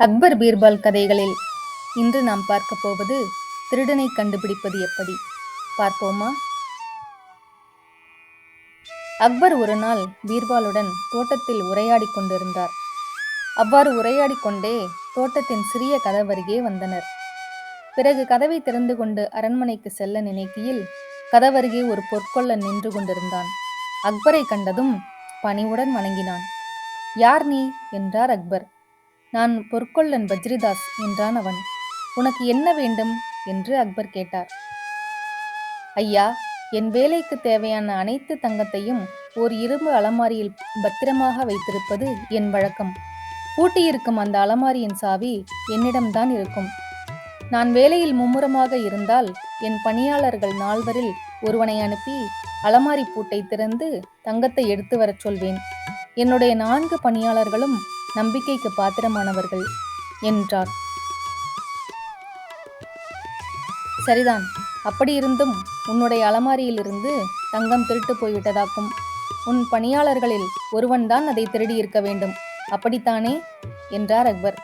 அக்பர் பீர்பால் கதைகளில் இன்று நாம் பார்க்க போவது திருடனை கண்டுபிடிப்பது எப்படி? பார்ப்போமா? அக்பர் ஒரு நாள் பீர்பாலுடன் தோட்டத்தில் உரையாடிக் கொண்டிருந்தார். அவ்வாறு உரையாடிக் கொண்டே தோட்டத்தின் சிறிய கதவருகே வந்தனர். பிறகு கதவை திறந்து கொண்டு அரண்மனைக்கு செல்ல நினைக்கையில் கதவருகே ஒரு பொற்கொள்ளன் நின்று கொண்டிருந்தான். அக்பரை கண்டதும் பணிவுடன் வணங்கினான். யார் நீ? என்றார் அக்பர். நான் பொற்கொள்ளன் பஜ்ரிதாஸ் என்றான் அவன். உனக்கு என்ன வேண்டும்? என்று அக்பர் கேட்டார். ஐயா என் வேலைக்கு தேவையான அனைத்து தங்கத்தையும் ஓர் இரும்பு அலமாரியில் பத்திரமாக வைத்திருப்பது என் வழக்கம். பூட்டியிருக்கும் அந்த அலமாரியின் சாவி என்னிடம்தான் இருக்கும். நான் வேலையில் மும்முரமாக இருந்தால் என் பணியாளர்கள் நால்வரில் ஒருவனை அனுப்பி அலமாரி பூட்டை திறந்து தங்கத்தை எடுத்து வரச் சொல்வேன். என்னுடைய நான்கு பணியாளர்களும் நம்பிக்கைக்கு பாத்திரமானவர்கள் என்றார். சரிதான் அப்படியிருந்தும் உன்னுடைய அலமாரியிலிருந்து தங்கம் திருட்டு போய்விட்டதாக்கும். உன் பணியாளர்களில் ஒருவன்தான் அதை திருடி இருக்க வேண்டும். அப்படித்தானே? என்றார் அக்பர்.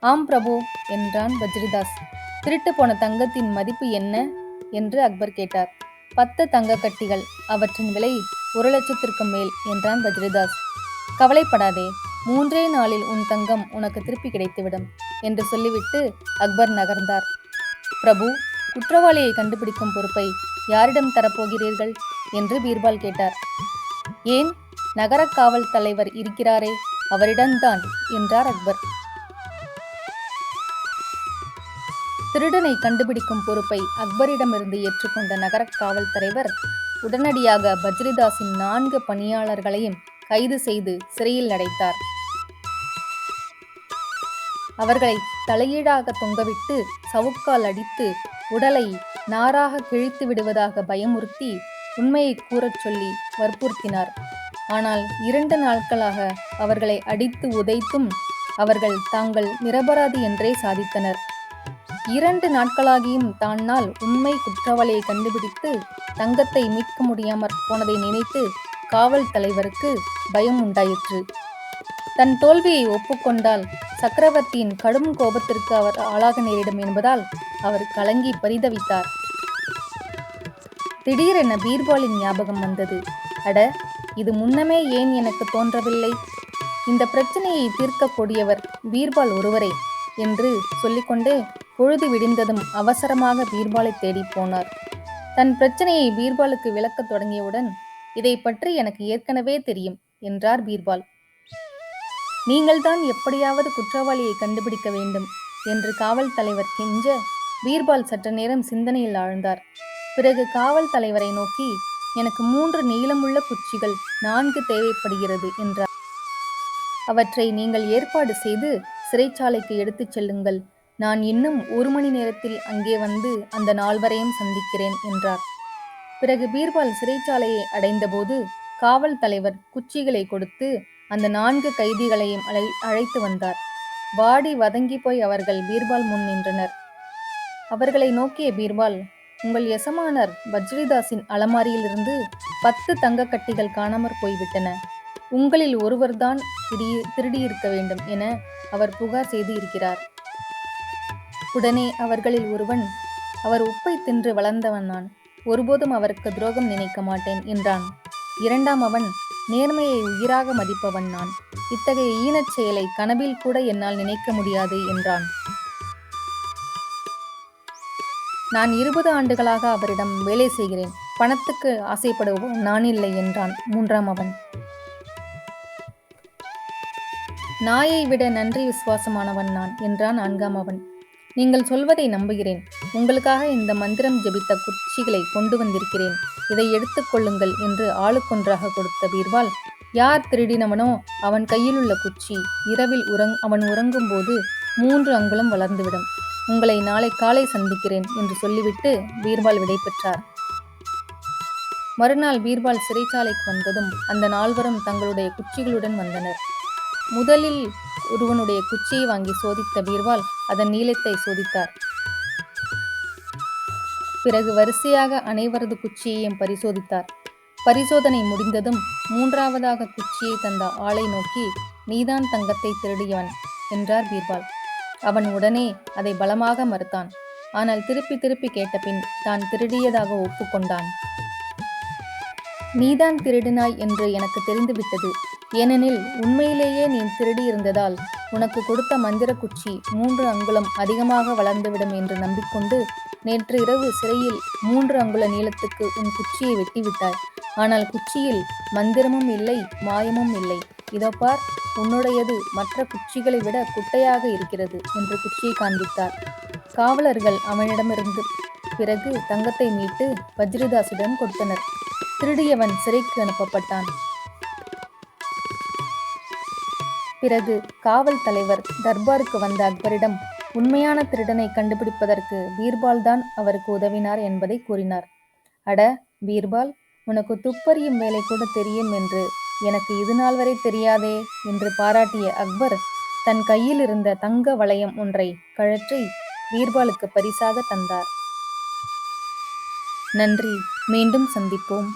ஆம் பிரபு என்றான் வஜ்ரிதாஸ். திருட்டு போன தங்கத்தின் மதிப்பு என்ன? என்று அக்பர் கேட்டார். பத்து தங்க கட்டிகள் அவற்றின் விலை ஒரு லட்சத்திற்கும் மேல் என்றான் வஜ்ரிதாஸ். கவலைப்படாதே மூன்றே நாளில் உன் தங்கம் உனக்கு திருப்பி கிடைத்துவிடும் என்று சொல்லிவிட்டு அக்பர் நகர்ந்தார். பிரபு குற்றவாளியை கண்டுபிடிக்கும் பொறுப்பை யாரிடம் தரப்போகிறீர்கள்? என்று பீர்பால் கேட்டார். ஏன்? நகர காவல் தலைவர் இருக்கிறாரே அவரிடம்தான் என்றார் அக்பர். திருடனை கண்டுபிடிக்கும் பொறுப்பை அக்பரிடமிருந்து ஏற்றுக்கொண்ட நகர காவல் தலைவர் உடனடியாக பஜ்ரிதாஸின் நான்கு பணியாளர்களையும் கைது செய்து சிறையில் அடைத்தார். அவர்களை தலையீடாக தொங்கவிட்டு சவுக்கால் அடித்து உடலை நாராக கிழித்து விடுவதாக பயமுறுத்தி உண்மையை கூறச் சொல்லி வற்புறுத்தினார். ஆனால் இரண்டு நாட்களாக அவர்களை அடித்து உதைத்தும் அவர்கள் தாங்கள் நிரபராதி என்றே சாதித்தனர். இரண்டு நாட்களாகியும் தான்னால் உண்மை குற்றவாளியை கண்டுபிடித்து தங்கத்தை மீட்க முடியாமற் போனதை நினைத்து காவல் தலைவருக்கு பயம் உண்டாயிற்று தன் தோல்வியை ஒப்புக்கொண்டால் சக்கரவர்த்தியின் கடும் கோபத்திற்கு அவர் ஆளாக நேரிடும் என்பதால் அவர் கலங்கி பரிதவித்தார். திடீரென பீர்பாலின் ஞாபகம் வந்தது. அட இது முன்னமே ஏன் எனக்கு தோன்றவில்லை? இந்த பிரச்சனையை தீர்க்கக்கூடியவர் பீர்பால் ஒருவரே என்று சொல்லிக்கொண்டே பொழுது விடிந்ததும் அவசரமாக பீர்பாலை தேடி போனார். தன் பிரச்சனையை பீர்பாலுக்கு விளக்கத் தொடங்கியவுடன் இதை பற்றி எனக்கு ஏற்கனவே தெரியும் என்றார் பீர்பால். நீங்கள்தான் எப்படியாவது குற்றவாளியை கண்டுபிடிக்க வேண்டும் என்று காவல் தலைவர் கெஞ்ச பீர்பால் சற்று நேரம் சிந்தனையில் ஆழ்ந்தார். பிறகு காவல் தலைவரை நோக்கி எனக்கு மூன்று நீளமுள்ள குச்சிகள் நான்கு தேவைப்படுகிறது என்றார். அவற்றை நீங்கள் ஏற்பாடு செய்து சிறைச்சாலைக்கு எடுத்துச் செல்லுங்கள். நான் இன்னும் ஒரு மணி நேரத்தில் அங்கே வந்து அந்த நால்வரையும் சந்திக்கிறேன் என்றார். பிறகு பீர்பால் சிறைச்சாலையை அடைந்தபோது காவல் தலைவர் குச்சிகளை கொடுத்து அந்த நான்கு கைதிகளையும் அழை அழைத்து வந்தார். வாடி வதங்கி போய் அவர்கள் பீர்பால் முன் நின்றனர். அவர்களை நோக்கிய பீர்பால் உங்கள் எசமானர் பஜ்ரிதாஸின் அலமாரியிலிருந்து பத்து தங்க கட்டிகள் காணாமற் போய்விட்டன. உங்களில் ஒருவர்தான் திடீ திருடியிருக்க வேண்டும் என அவர் புகார் செய்து இருக்கிறார் உடனே அவர்களில் ஒருவன் அவர் உப்பை தின்று வளர்ந்தவன் நான். ஒருபோதும் அவருக்கு துரோகம் நினைக்க மாட்டேன் என்றான். இரண்டாம் அவன் நேர்மையை உயிராக மதிப்பவன் நான். இத்தகைய ஈனச் செயலை கனவில் கூட என்னால் நினைக்க முடியாது என்றான். நான் இருபது ஆண்டுகளாக அவரிடம் வேலை செய்கிறேன். பணத்துக்கு ஆசைப்படுவோம் நான் இல்லை என்றான் மூன்றாம் அவன். நாயை விட நன்றி விசுவாசமானவன் நான் என்றான் நான்காம் அவன். நீங்கள் சொல்வதை நம்புகிறேன். உங்களுக்காக இந்த மந்திரம் ஜெபித்த குச்சிகளை கொண்டு வந்திருக்கிறேன். இதை எடுத்துக்கொள்ளுங்கள் என்று ஆளுக்கொன்றாக கொடுத்த பீர்பால் யார் திருடினவனோ அவன் கையிலுள்ள குச்சி இரவில் உறங் அவன் உறங்கும்போது மூன்று அங்குலம் வளர்ந்துவிடும். உங்களை நாளை காலை சந்திக்கிறேன் என்று சொல்லிவிட்டு பீர்பால் விடைபெற்றார் மறுநாள் பீர்பால் சிறைச்சாலைக்கு வந்ததும் அந்த நால்வரும் தங்களுடைய குச்சிகளுடன் வந்தனர். முதலில் ஒருவனுடைய குச்சியை வாங்கி சோதித்த பீர்பால் அதன் நீளத்தை சோதித்தார். பிறகு வரிசையாக அனைவரது குச்சியையும் பரிசோதித்தார். பரிசோதனை முடிந்ததும் மூன்றாவதாக குச்சியை தந்த ஆளை நோக்கி நீதான் தங்கத்தை திருடியவன் என்றார் பீர்பால். அவன் உடனே அதை பலமாக மறுத்தான். ஆனால் திருப்பி திருப்பி கேட்டபின் தான் திருடியதாக ஒப்புக்கொண்டான். நீதான் திருடினாய் என்று எனக்கு தெரிந்துவிட்டது. ஏனெனில் உண்மையிலேயே நீ திருடியிருந்ததால் உனக்கு கொடுத்த மந்திர குச்சி மூன்று அங்குலம் அதிகமாக வளர்ந்துவிடும் என்று நம்பிக்கொண்டு நேற்று இரவு சிறையில் மூன்று அங்குல நீளத்துக்கு உன் குச்சியை வெட்டிவிட்டாய். ஆனால் குச்சியில் மந்திரமும் இல்லை மாயமும் இல்லை. இதோ பார் உன்னுடையது மற்ற குச்சிகளை விட குட்டையாக இருக்கிறது என்று குச்சியை காண்பித்தார். காவலர்கள் அவனிடமிருந்து பிறகு தங்கத்தை மீட்டு வஜ்ரிதாசிடம் கொடுத்தனர். திருடியவன் சிறைக்கு அனுப்பப்பட்டான். பிறகு காவல் தலைவர் தர்பாருக்கு வந்த அக்பரிடம் உண்மையான திருடனை கண்டுபிடிப்பதற்கு பீர்பால் தான் அவருக்கு உதவினார் என்பதை கூறினார். அட பீர்பால் உனக்கு துப்பறியும் வேலை கூட தெரியும் என்று எனக்கு இது நாள் வரை தெரியாதே என்று பாராட்டிய அக்பர் தன் கையில் இருந்த தங்க வளையம் ஒன்றை கழற்றி பீர்பாலுக்கு பரிசாக தந்தார். நன்றி. மீண்டும் சந்திப்போம்.